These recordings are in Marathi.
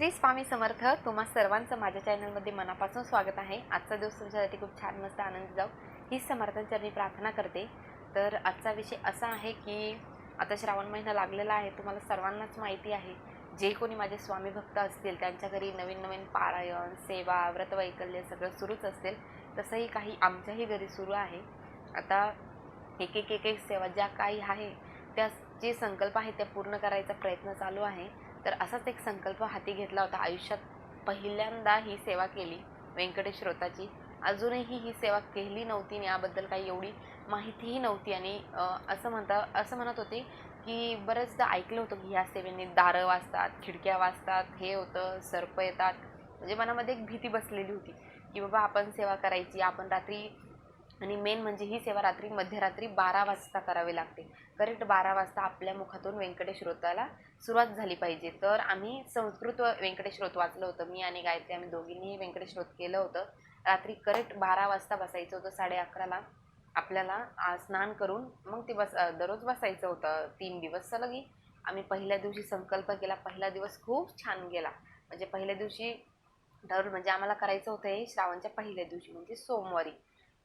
श्री स्वामी समर्थ तुम्हा सर्वांचं माझ्या चॅनलमध्ये मनापासून स्वागत आहे. आजचा दिवस तुमच्यासाठी खूप छान मस्त आनंद जाऊ. ही समर्थांच्या मी प्रार्थना करते. तर आजचा विषय असा आहे की आता श्रावण महिना लागलेला आहे तुम्हाला सर्वांनाच माहिती आहे. जे कोणी माझे स्वामी भक्त असतील त्यांच्या घरी नवीन नवीन पारायण सेवा व्रतवैकल्य सगळं सुरूच असेल तसंही काही आमच्याही घरी सुरू आहे. आता एक एक एक एक सेवा ज्या काही आहे त्या जे संकल्प आहे त्या पूर्ण करायचा प्रयत्न चालू आहे. तर असाच एक संकल्प हाती घेतला होता. आयुष्यात पहिल्यांदा ही सेवा केली व्यंकटेश श्रोताची अजूनही ही सेवा केली नव्हती आणि याबद्दल काही एवढी माहितीही नव्हती. आणि असं म्हणता असं म्हणत होते की बरंचदा ऐकलं होतं की ह्या सेवेने दारं वाजतात खिडक्या वाजतात हे होतं सर्प येतात. म्हणजे मनामध्ये एक भीती बसलेली होती की बाबा आपण सेवा करायची आपण रात्री आणि मेन म्हणजे ही सेवा रात्री मध्यरात्री बारा वाजता करावी लागते. करेक्ट बारा वाजता आपल्या मुखातून व्यंकटेश श्रोताला सुरुवात झाली पाहिजे. तर आम्ही संस्कृत व्यंकटेश श्रोत वाचलं होतं. मी आणि गायत्री आम्ही दोघींनीही व्यंकटेश श्रोत केलं होतं. रात्री करेक्ट बारा वाजता बसायचं होतं. साडे अकराला आपल्याला स्नान करून मग ते बस दररोज बसायचं होतं. तीन दिवस सलगी. आम्ही पहिल्या दिवशी संकल्प केला. पहिला दिवस खूप छान गेला. म्हणजे पहिल्या दिवशी ठरवलं म्हणजे आम्हाला करायचं होतं हे श्रावणच्या पहिल्या दिवशी म्हणजे सोमवारी.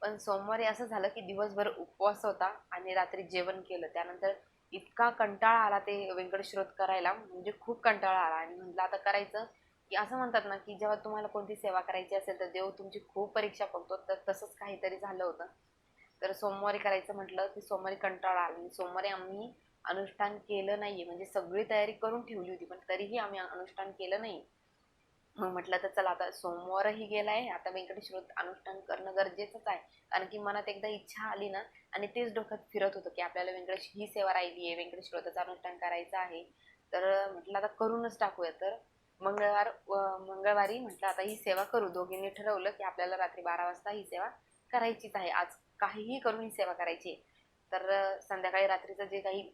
पण सोमवारी असं झालं की दिवसभर उपवास होता आणि रात्री जेवण केलं. त्यानंतर इतका कंटाळा आला ते व्यंकटेश्रोत करायला म्हणजे खूप कंटाळा आला. आणि म्हटलं आता करायचं? की असं म्हणतात ना की जेव्हा तुम्हाला कोणती सेवा करायची असेल तर देव तुमची खूप परीक्षा बघतो. तर तसंच काहीतरी झालं होतं. तर सोमवारी करायचं म्हटलं की सोमवारी कंटाळा आला. आणि सोमवारी आम्ही अनुष्ठान केलं नाही म्हणजे सगळी तयारी करून ठेवली होती पण तरीही आम्ही अनुष्ठान केलं नाही. मग म्हटलं तर चला आता सोमवारही गेलाय. आता व्यंकटेश अनुष्ठान करणं गरजेचंच आहे. कारण की मनात एकदा इच्छा आली ना आणि तेच डोक्यात फिरत होतं की आपल्याला व्यंकटेश ही सेवा राहिली आहे व्यंकटेश्वराचं अनुष्ठान करायचं आहे. तर म्हटलं आता करूनच टाकूया. तर मंगळवार व- मंगळवारी म्हटलं आता ही सेवा करू. दोघींनी ठरवलं की आपल्याला रात्री बारा वाजता ही सेवा करायचीच आहे. आज काहीही करून ही सेवा करायची आहे. तर संध्याकाळी रात्रीचं जे काही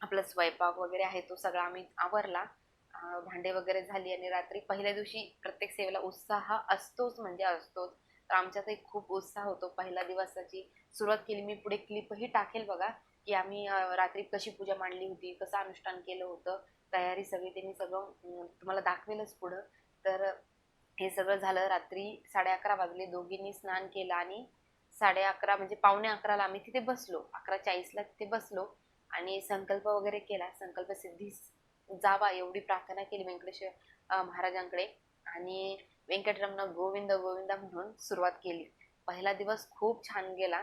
आपलं स्वयंपाक वगैरे आहे तो सगळा आम्ही आवरला. भांडे वगैरे झाली आणि रात्री पहिल्या दिवशी प्रत्येक सेवेला उत्साह असतोच म्हणजे असतोच. तर आमच्यातही खूप उत्साह होतो पहिल्या दिवसाची. सुरुवात केली मी पुढे क्लिपही टाकेल बघा की आम्ही रात्री कशी पूजा मांडली होती कसं अनुष्ठान केलं होतं तयारी सगळी त्यांनी सगळं तुम्हाला दाखवेलच पुढं. तर हे सगळं झालं रात्री साडे अकरा वाजले दोघींनी स्नान केलं आणि साडे अकरा म्हणजे पावणे अकराला आम्ही तिथे बसलो अकरा चाळीसला तिथे बसलो आणि संकल्प वगैरे केला. संकल्प सिद्धीस जावा एवढी प्रार्थना केली व्यंकटेश्वर महाराजांकडे. आणि व्यंकटरमण गोविंद गोविंद म्हणून सुरुवात केली. पहिला दिवस खूप छान गेला.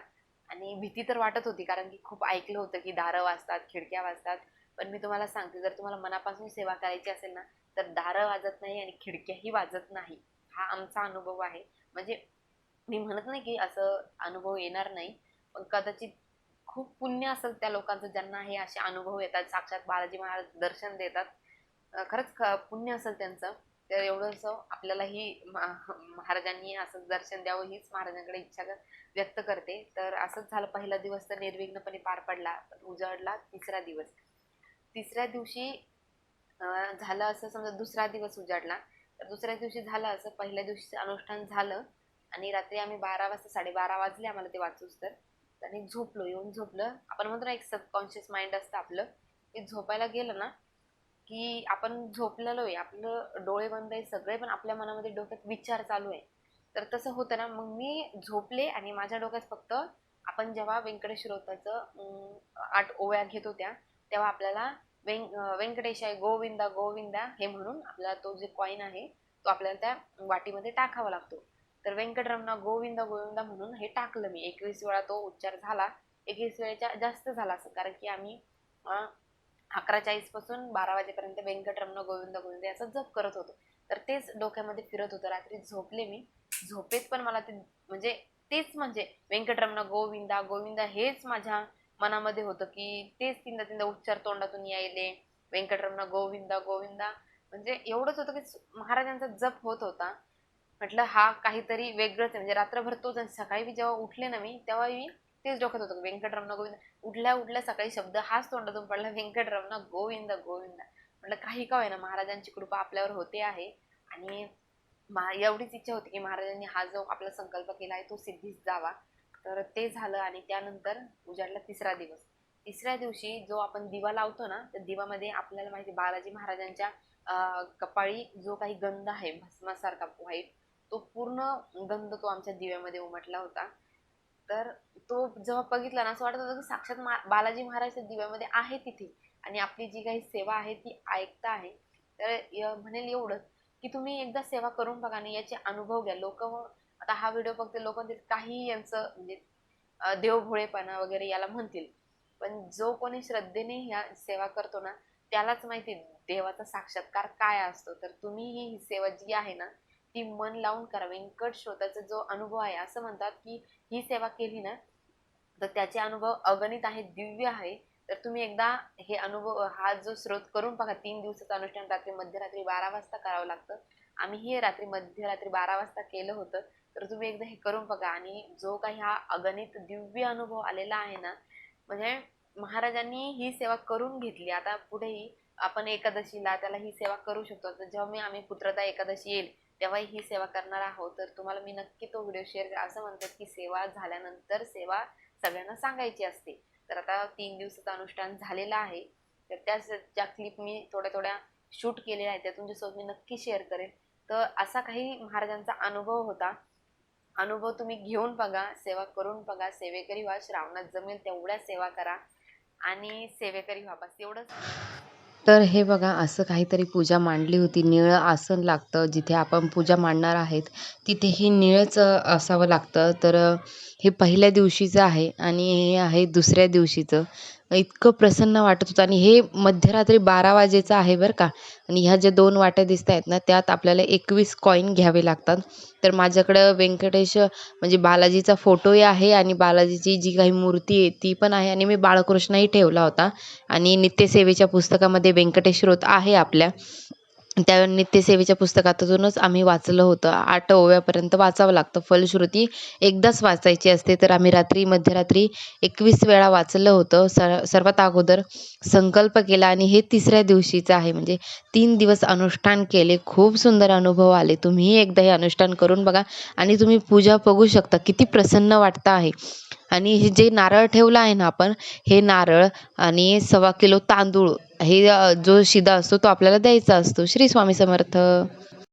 आणि भीती तर वाटत होती कारण की खूप ऐकलं होतं की दारं वाजतात खिडक्या वाजतात. पण मी तुम्हाला सांगते जर तुम्हाला मनापासून सेवा करायची असेल ना तर दारं वाजत नाही आणि खिडक्याही वाजत नाही. हा आमचा अनुभव आहे. म्हणजे मी म्हणत नाही की असं अनुभव येणार नाही पण कदाचित खूप पुण्य असेल त्या लोकांचं ज्यांना हे असे अनुभव येतात. साक्षात बालाजी महाराज दर्शन देतात. खरंच ख- पुण्य असेल त्यांचं. तर एवढंसं आपल्यालाही महाराजांनी असं दर्शन द्यावं हीच महाराजांकडे इच्छा व्यक्त करते. तर असंच झालं पहिला दिवस तर निर्विघ्नपणे पार पडला उजाडला उजळला तिसरा दिवस. तिसऱ्या दिवशी झालं असं समजा दुसरा दिवस उजाडला तर दुसऱ्या दिवशी झालं असं पहिल्या दिवशीचं अनुष्ठान झालं आणि रात्री आम्ही बारा वाजता साडेबारा वाजले आम्हाला ते वाचूच तर. आणि झोपलो येऊन झोपलं. आपण म्हणतो ना एक सबकॉन्शियस माइंड असतं आपलं. ते झोपायला गेलं ना की आपण झोपलेलो आहे आपलं डोळे बंद आहे सगळे पण आपल्या मनामध्ये डोक्यात विचार चालू आहे. तर तसं होतं ना मग मी झोपले आणि माझ्या डोक्यात फक्त आपण जेव्हा व्यंकटेश रोताचं आठ ओव्या घेत होत्या तेव्हा आपल्याला वें व्यंकटेश आहे गोविंदा गोविंदा हे म्हणून आपल्याला तो जे कॉईन आहे तो आपल्याला त्या वाटीमध्ये टाकावा लागतो. तर व्यंकटरमणा गोविंदा गोविंदा म्हणून हे टाकलं मी. एकवीस वेळा तो उच्चार झाला. एकवीस वेळेच्या जास्त झाला असं. कारण की आम्ही अकरा चाळीसपासून बारा वाजेपर्यंत व्यंकटरमण गोविंद गोविंद याचा जप करत होतो. तर तेच डोक्यामध्ये फिरत होतं. रात्री झोपले मी. झोपेत पण मला ते म्हणजे तेच म्हणजे व्यंकटरमण गोविंदा गोविंदा हेच माझ्या मनामध्ये होतं की तेच तीनदा तीनदा उच्चार तोंडातून यायले. व्यंकटरमण गोविंदा गोविंदा. म्हणजे एवढंच होतं की महाराजांचा जप होत होता. म्हटलं हा काहीतरी वेगळंच आहे. म्हणजे रात्रभर तोच आणि सकाळी मी जेव्हा उठले ना मी तेव्हा मी तेच डोक्यात होतं. व्यंकटरमण गोविंद उठल्या उठल्या सकाळी शब्द हाच तोंडातून पडला व्यंकटरमण गोविंद गोविंद. म्हटलं काही का होईना महाराजांची कृपा आपल्यावर होते आहे. आणि मा- एवढीच इच्छा होती की महाराजांनी हा जो आपला संकल्प केला आहे तो सिद्धीच जावा. तर ते झालं आणि त्यानंतर उजाडला तिसरा दिवस. तिसऱ्या दिवशी जो आपण दिवा लावतो ना त्या दिवामध्ये आपल्याला माहिती बालाजी महाराजांच्या कपाळी जो काही गंध आहे भस्मासारखा व्हाईट तो पूर्ण गंध तो आमच्या दिव्यामध्ये उमटला होता. तर तो जेव्हा बघितला ना असं वाटत होतं की साक्षात मा बालाजी महाराज दिव्यामध्ये आहे तिथे आणि आपली जी काही सेवा आहे ती ऐकता आहे. तर म्हणेल एवढंच की तुम्ही एकदा सेवा करून बघा आणि याचे अनुभव घ्या. लोक आता हा व्हिडिओ बघते लोक काही यांचं म्हणजे देवभोळेपणा वगैरे याला म्हणतील. पण जो कोणी श्रद्धेने ह्या सेवा करतो ना त्यालाच माहिती देवाचा साक्षात्कार काय असतो. तर तुम्ही ही सेवा जी आहे ना ती मन लावून करा व्यंकट श्रोताचा जो अनुभव आहे असं म्हणतात की ही सेवा केली ना तर त्याचे अनुभव अगणित आहे दिव्य आहे तर तुम्ही एकदा हे अनुभव हा जो स्रोत करून बघा तीन दिवसाचं अनुष्ठान रात्री मध्यरात्री बारा वाजता करावं लागतं. आम्ही हे रात्री मध्यरात्री बारा वाजता केलं होतं तर तुम्ही एकदा हे करून बघा. आणि जो काही हा अगणित दिव्य अनुभव आलेला आहे ना म्हणजे महाराजांनी ही सेवा करून घेतली. आता पुढेही आपण एकादशीला त्याला ही सेवा करू शकतो. तर जेव्हा मी आम्ही पुत्रता एकादशी येईल तेव्हाही ही सेवा करणार आहोत तर तुम्हाला मी नक्की तो व्हिडिओ शेअर करा असं म्हणतात की सेवा झाल्यानंतर सेवा सगळ्यांना सांगायची असते. तर आता तीन दिवसाचं अनुष्ठान झालेलं आहे. तर त्या ज्या क्लिप मी थोड्या थोड्या शूट केलेल्या आहेत त्या तुमच्यासोबत मी नक्की शेअर करेन. तर असा काही महाराजांचा अनुभव होता. अनुभव तुम्ही घेऊन बघा सेवा करून बघा. सेवेकरी व्हा श्रावणात जमेल तेवढ्या सेवा करा. आणि सेवेकरी व्हा बस एवढंच. तर हे बघा असं काहीतरी पूजा मांडली होती. निळं आसन लागतं. जिथे आपण पूजा मांडणार आहेत तिथेही निळंच असावं लागतं. तर हे पहिल्या दिवशीचं आहे आणि हे आहे दुसऱ्या दिवशीचं. इतकं प्रसन्न वाटत होतं. आणि हे मध्यरात्री बारा वाजेचं आहे बरं का. आणि ह्या ज्या दोन वाट्या दिसत आहेत ना त्यात आपल्याला एकवीस कॉईन घ्यावे लागतात. तर माझ्याकडं व्यंकटेश म्हणजे बालाजीचा फोटोही आहे आणि बालाजीची जी काही मूर्ती आहे ती पण आहे. आणि मी बाळकृष्णही ठेवला होता. आणि नित्यसेवेच्या पुस्तकामध्ये व्यंकटेश रोत आहे आपल्या. त्या नित्यसेवेच्या पुस्तकातूनच आम्ही वाचलं होतं. आठ ओव्यापर्यंत वाचावं लागतं. फलश्रुती एकदाच वाचायची असते तर आम्ही रात्री मध्यरात्री एकवीस वेळा वाचलं होतं. सर सर्वात अगोदर संकल्प केला आणि हे तिसऱ्या दिवशीचं आहे. म्हणजे तीन दिवस अनुष्ठान केले. खूप सुंदर अनुभव आले. तुम्हीही एकदा हे अनुष्ठान करून बघा आणि तुम्ही पूजा बघू शकता. किती प्रसन्न वाटतं आहे. आणि हे जे नारळ ठेवलं आहे ना आपण हे नारळ आणि सव्वा किलो तांदूळ हे जो शिदा असतो तो आपल्याला द्यायचा असतो. श्री स्वामी समर्थ.